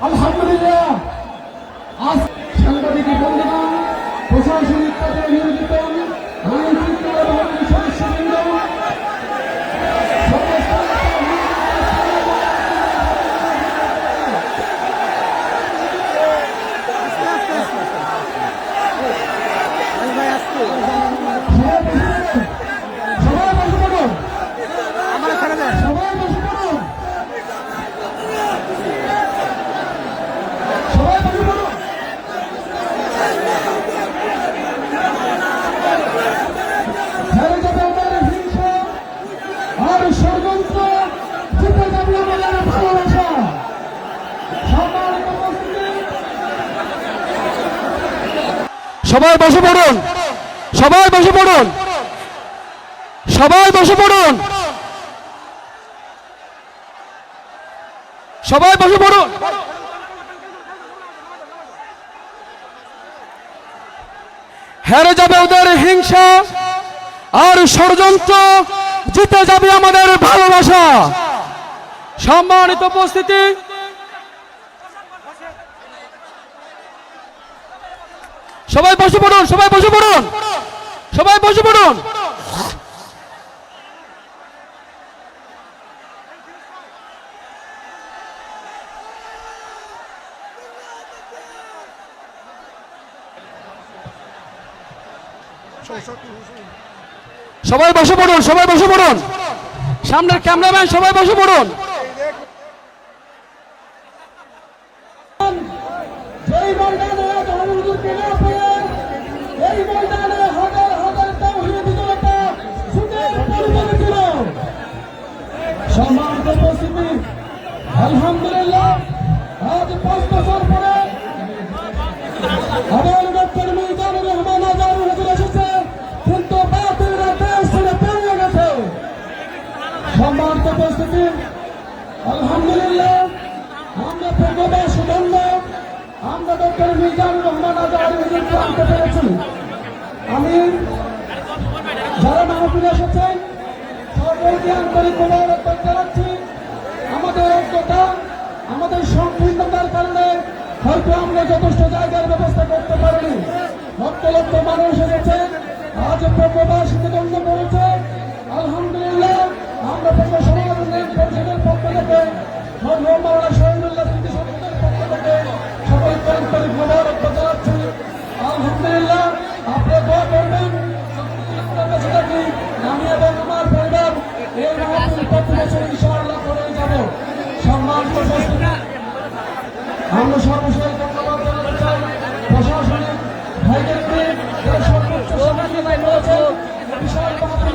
আলহামদুলিল্লাহ আজ সবাই বসে পড়ুন। সবাই বসে পড়ুন। সবাই বসে পড়ুন। সবাই বসে পড়ুন। হেরে যাবে ওদের হিংসা আর ষড়যন্ত্র, জিতে যাবে আমাদের ভালোবাসা। সম্মানিত উপস্থিতি সবাই বসে পড়ুন, সবাই বসে পড়ুন। সবাই বসে পড়ুন। সবাই বসে পড়ুন, সবাই বসে পড়ুন। সামনের ক্যামেরাম্যান, সবাই বসে পড়ুন। আলহামদুলিল্লাহ। আজ পাঁচ বছর পরে আমার ডক্টর আজারু এসেছে। কিন্তু বাতিলরা দেশ আলহামদুলিল্লাহ, আমরা প্রবাস ধন্য আমরা ডক্টর মিজানুর রহমান আজহারি হুজুরকে আনতে পেরেছি। আমি যারা এসেছেন সকলকে আন্তরিক জানাচ্ছি ঐক্যতা আমাদের সংকীর্ণতার কারণে হয়তো আমরা যথেষ্ট জায়গার ব্যবস্থা করতে পারিনি। লক্ষ লক্ষ মানুষ এসেছে, আজ প্রবাসীকে দণ্ড করেছে। আলহামদুলিল্লাহ, আমরা প্রজা সমাজ উন্নয়ন পরিষদের পক্ষ থেকে মরহুম মাওলানা শহীদুল্লাহ স্মৃতি সংসদের পক্ষ থেকে সকলকে আন্তরিক মোবারকবাদ জানাচ্ছি। আলহামদুলিল্লাহ, আপনারা দোয়া করবেন।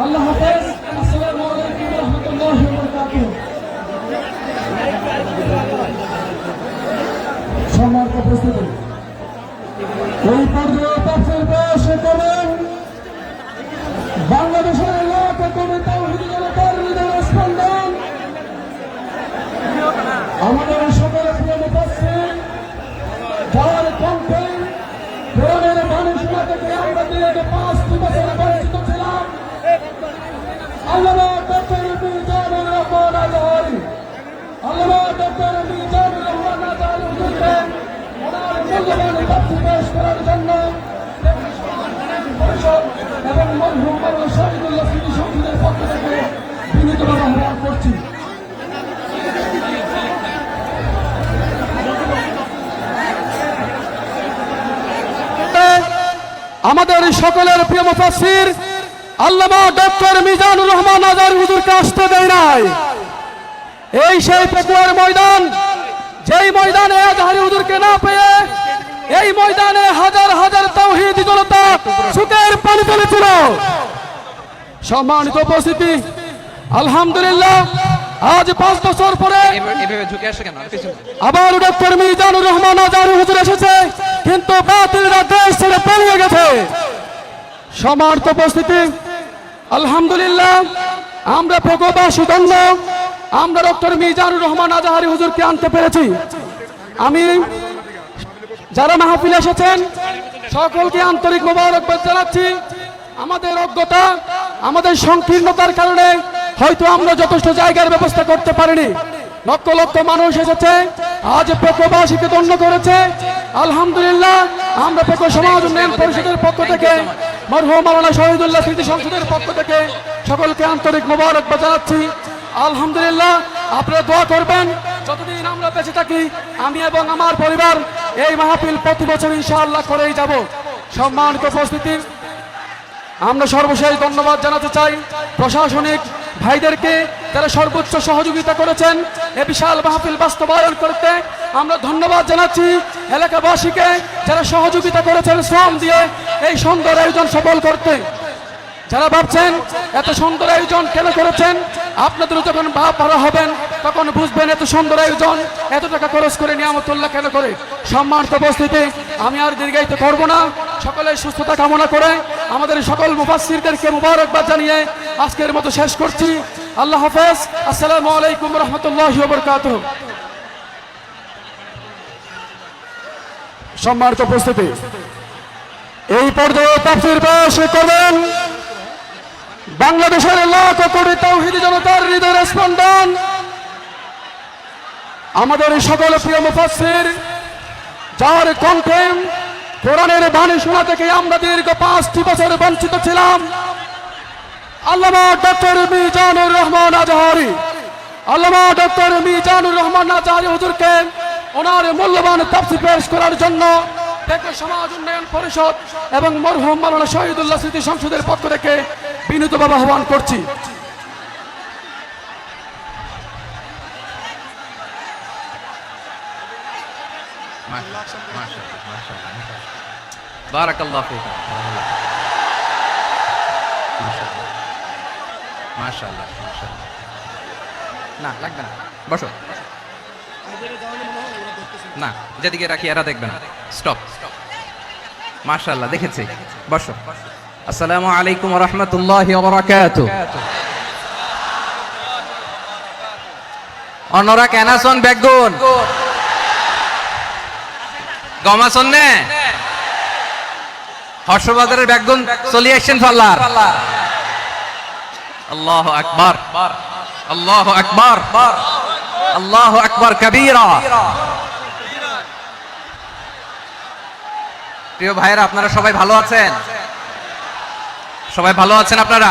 আল্লাহ হাফেজ, আসসালামু আলাইকুম ওয়া রাহমাতুল্লাহি ওয়া বারাকাতুহু। সম্মানিত উপস্থিতি। এই পর্যায়ে তাফসীর পেশ করেন বাংলাদেশের লাখ কবি তাওহীদ জনতার হৃদয় স্পন্দন। আমাদের সকল প্রিয় মুফাসসির যার কণ্ঠে বাণী শোনা থেকে আমরা দীর্ঘ পাঁচটি বছর আমাদের সকলের প্রিয় মুফাসসির আল্লামা ডক্টর মিজানুর রহমান আজার হুজুরকে আসতে দেয় নাই। এই সেই পেকুয়ার ময়দান যেই ময়দানে আজহারি হুজুরকে না পেয়ে এই ময়দানে হাজার হাজার তৌহিদ জনতা সুখের পানি তুলেছিল। সম্মানিত উপস্থিতি আলহামদুলিল্লাহ আজ পাঁচ বছর পরে আবার ডক্টর মিজানুর রহমান আজারি হুজুর এসেছে কিন্তু বাতিলরা দেশ ছেড়ে পালিয়ে গেছে। সমার্থ উপস্থিতি আলহামদুলিল্লাহ আমরা প্রকোবাসী ধন্য আমরা ডক্টর মিজানুর রহমান আজাহারি হুজুরকে আনতে পেরেছি। আমি যারা মাহফিল এসেছেন, সকলকে আন্তরিক মোবারকবাদ জানাচ্ছি। আমাদের অজ্ঞতা, আমাদের সংকীর্ণতার কারণে হয়তো আমরা যথেষ্ট জায়গার ব্যবস্থা করতে পারিনি। লক্ষ লক্ষ মানুষ এসেছে, আজ প্রকবাসীকে দণ্ড করেছে। আলহামদুলিল্লাহ, আমরা প্রক সমাজ উন্নয়ন পরিষদের পক্ষ থেকে, মরহুম মাওলানা শহীদুল্লাহ স্মৃতি সংসদের পক্ষ থেকে সকলকে আন্তরিক মোবারকবাদ জানাচ্ছি। আলহামদুলিল্লাহ, আপনারা দোয়া করবেন, যতদিন আমরা বেঁচে থাকি, আমি এবং আমার পরিবার এই মাহফিল প্রতি বছর ইনশাআল্লাহ করেই যাব। সম্মানিত উপস্থিতি, আমরা সর্বশেষ ধন্যবাদ জানাতে চাই প্রশাসনিক ভাইদেরকে যারা সর্বোচ্চ সহযোগিতা করেছেন এ বিশাল মাহফিল বাস্তবায়ন করতে। আমরা ধন্যবাদ জানাচ্ছি এলাকাবাসীকে যারা সহযোগিতা করেছেন শ্রম দিয়ে এই সুন্দর আয়োজন সফল করতে। যারা ভাবছেন এত সুন্দর আয়োজন কেন করেছেন আপনাদের যখন ভাব ভাড়া হবেন, তখন বুঝবেন এত সুন্দর আয়োজন এত টাকা খরচ করে নিয়ামতুল্লাহ কেন করে? সম্মানিত উপস্থিতি, আমি আর দীর্ঘায়িত করব না। সকলের সুস্থতা কামনা করে আমাদের সকল মুফাসসিরদেরকে মুবারকবাদ জানিয়ে আজকের মতো শেষ করছি। আল্লাহ হাফেজ, আসসালামু আলাইকুম রহমতুল্লাহ বরকাতুহ। সম্মানিত উপস্থিতি, এই পর্যায়ে তাফসির পেশ করবেন বাংলাদেশের লাখ কোটি তৌহিদি জনতার হৃদয় স্পন্দন। আমাদের সকল প্রিয় মুফাসসির, যার কণ্ঠে কোরআনের বাণী শোনা থেকে আমরা দীর্ঘ পাঁচটি বছর বঞ্চিত ছিলাম। আল্লামা ডক্টর মিজানুর রহমান আজহারি, আল্লামা ডক্টর মিজানুর রহমান আজহারি হুজুরকে ওনার মূল্যবান তাফসির পেশ করার জন্য সমাজ উন্নয়ন পরিষদ এবং মরহুম মাওলানা শহীদুল্লাহ স্মৃতি সংসদের পক্ষ থেকে বিনীতভাবে আহ্বান করছি। না, লাগবে না। বসো। না, যেদিকে রাখি এরা দেখবে না। স্টপ মাশাআল্লাহ, দেখেছি। বসো। আসসালামু আলাইকুম রাহমাতুল্লাহি অন্যরা কেন আছেন বেগুন? গমাসন নে? হর্ষবাজারের বেগুন চলে আসছেন ফাল্লার আল্লাহ আকবার। আল্লাহ আকবার। আল্লাহ আকবার কবীরা। প্রিয় ভাইয়েরা, আপনারা সবাই ভালো আছেন? সবাই ভালো আছেন আপনারা?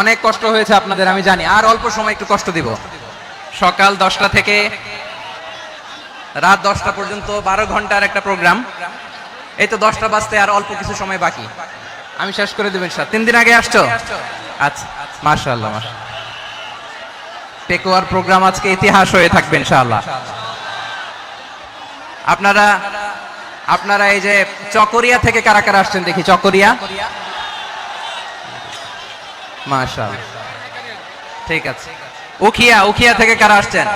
অনেক কষ্ট হয়েছে আপনাদের, আমি জানি। আর অল্প সময় একটু কষ্ট দিব। সকাল দশটা থেকে রাত দশটা পর্যন্ত বারো ঘণ্টার একটা প্রোগ্রাম। এই তো দশটা বাজতে আর অল্প কিছু সময় বাকি। আমি শেষ করে দেবেন স্যার তিন দিন আগে আসছো? আচ্ছা মার্শাল্লাহ মার্শাল পেকুয়ার প্রোগ্রাম আজকে ইতিহাস হয়ে থাকবে ইনশাআল্লাহ। আপনারা আপনারা এই যে চকরিয়া থেকে কারা কারা আসছেন দেখি, চকরিয়া? মাশাল। ঠিক আছে। উখিয়া উখিয়া থেকে কারা আসছেন?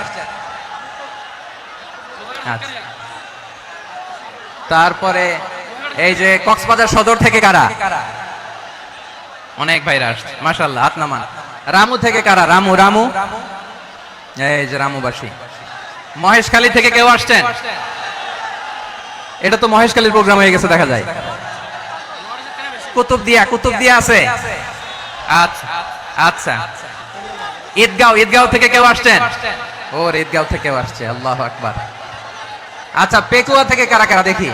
আচ্ছা। তারপরে এই যে কক্সবাজার সদর থেকে কারা? অনেক ভাইরা আসছে, মাশাল্লাহ, হাত নামান। রামু থেকে কারা? রামু রামু? এই যে রামুবাসী। মহেশখালী থেকে কেউ আসছেন? এটা তো মহেশখালীর প্রোগ্রাম হয়ে গেছে দেখা যায়। কুতুব দিয়া কুতুব দিয়া আছে। আচ্ছা আচ্ছা। ঈদগাঁও ঈদগাঁও থেকে কেউ আসছেন? ওর ঈদগাঁও থেকে কেউ আসছে আল্লাহ আকবার। আচ্ছা পেকুয়া থেকে কারা কারা দেখি।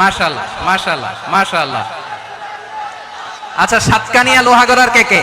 মাশাল্লাহ মাশাল্লাহ মাশাল্লাহ আচ্ছা সাতকানিয়া লোহাগড়ার কে কে?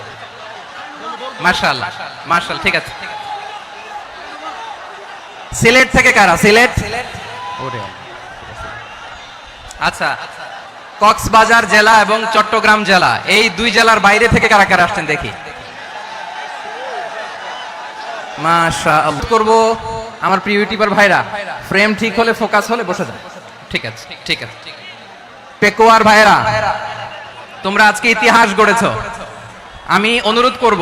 মার্শাল মার্শাল ঠিক আছে। সিলেট থেকে কারা? সিলেট? আচ্ছা কক্সবাজার জেলা এবং চট্টগ্রাম জেলা এই দুই জেলার বাইরে থেকে কারা কারা আসছেন দেখি। মাশা করব আমার প্রিয় ইউটিউবার ভাইরা ফ্রেম ঠিক হলে ফোকাস হলে বসে যান। ঠিক আছে ঠিক আছে। পেকোয়ার ভাইরা তোমরা আজকে ইতিহাস গড়েছ। আমি অনুরোধ করব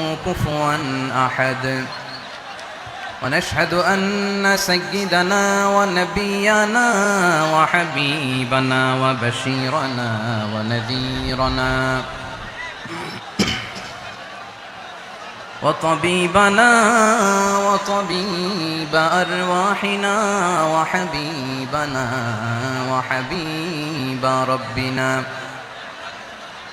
كفوا أحد. ونشهد أن سيدنا ونبينا وحبيبنا وبشيرنا ونذيرنا وطبيبنا وطبيب أرواحنا وحبيبنا وحبيب ربنا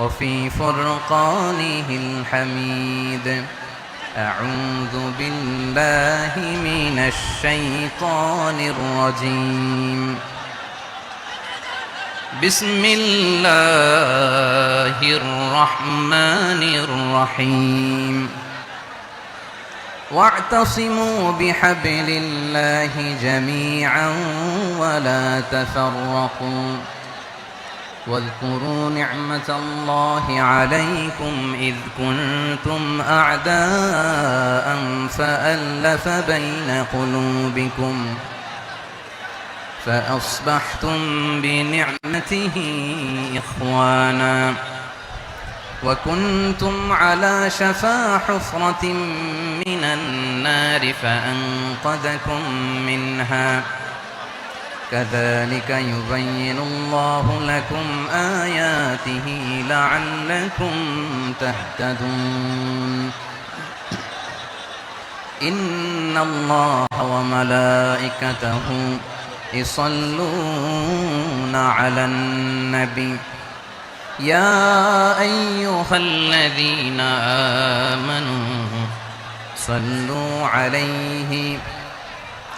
وفي فرقانه الحميد. أعوذ بالله من الشيطان الرجيم. بسم الله الرحمن الرحيم. واعتصموا بحبل الله جميعا ولا تفرقوا. واذكروا نعمة الله عليكم إذ كنتم أعداء فألف بين قلوبكم فأصبحتم بنعمته إخوانا وكنتم على شفا حفرة من النار فأنقذكم منها كذلك يبين الله لكم آياته لعلكم تهتدون. إن الله وملائكته يصلون على النبي. يا أيها الذين آمنوا صلوا عليه. وسلموا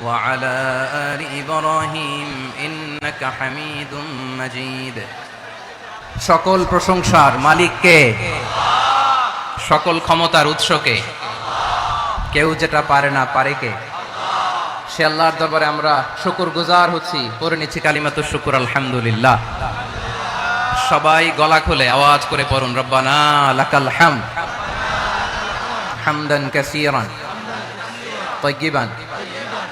وعلى آل إبراهيم إنك حميد مجيد সকল প্রশংসার মালিককে সকল ক্ষমতার উৎসকে কেউ যেটা পারে না পারে কে সে আল্লাহর দরবারে আমরা শুকুর গুজার হচ্ছি পরে নিচ্ছি কালিমাতুর শুকুর আলহামদুলিল্লাহ সবাই গলা খুলে আওয়াজ করে পড়ুন রব্বানা লাকাল হাম হামদান কাসীরান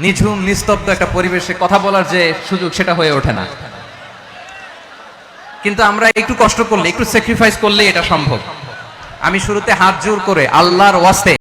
নিঝুম, নিস্তব্ধ একটা পরিবেশে কথা বলার যে সুযোগ সেটা হয়ে ওঠে না। কিন্তু আমরা একটু কষ্ট করলে, একটু স্যাক্রিফাইস করলে এটা সম্ভব। আমি শুরুতে হাত জোর করে আল্লাহর ওয়াস্তে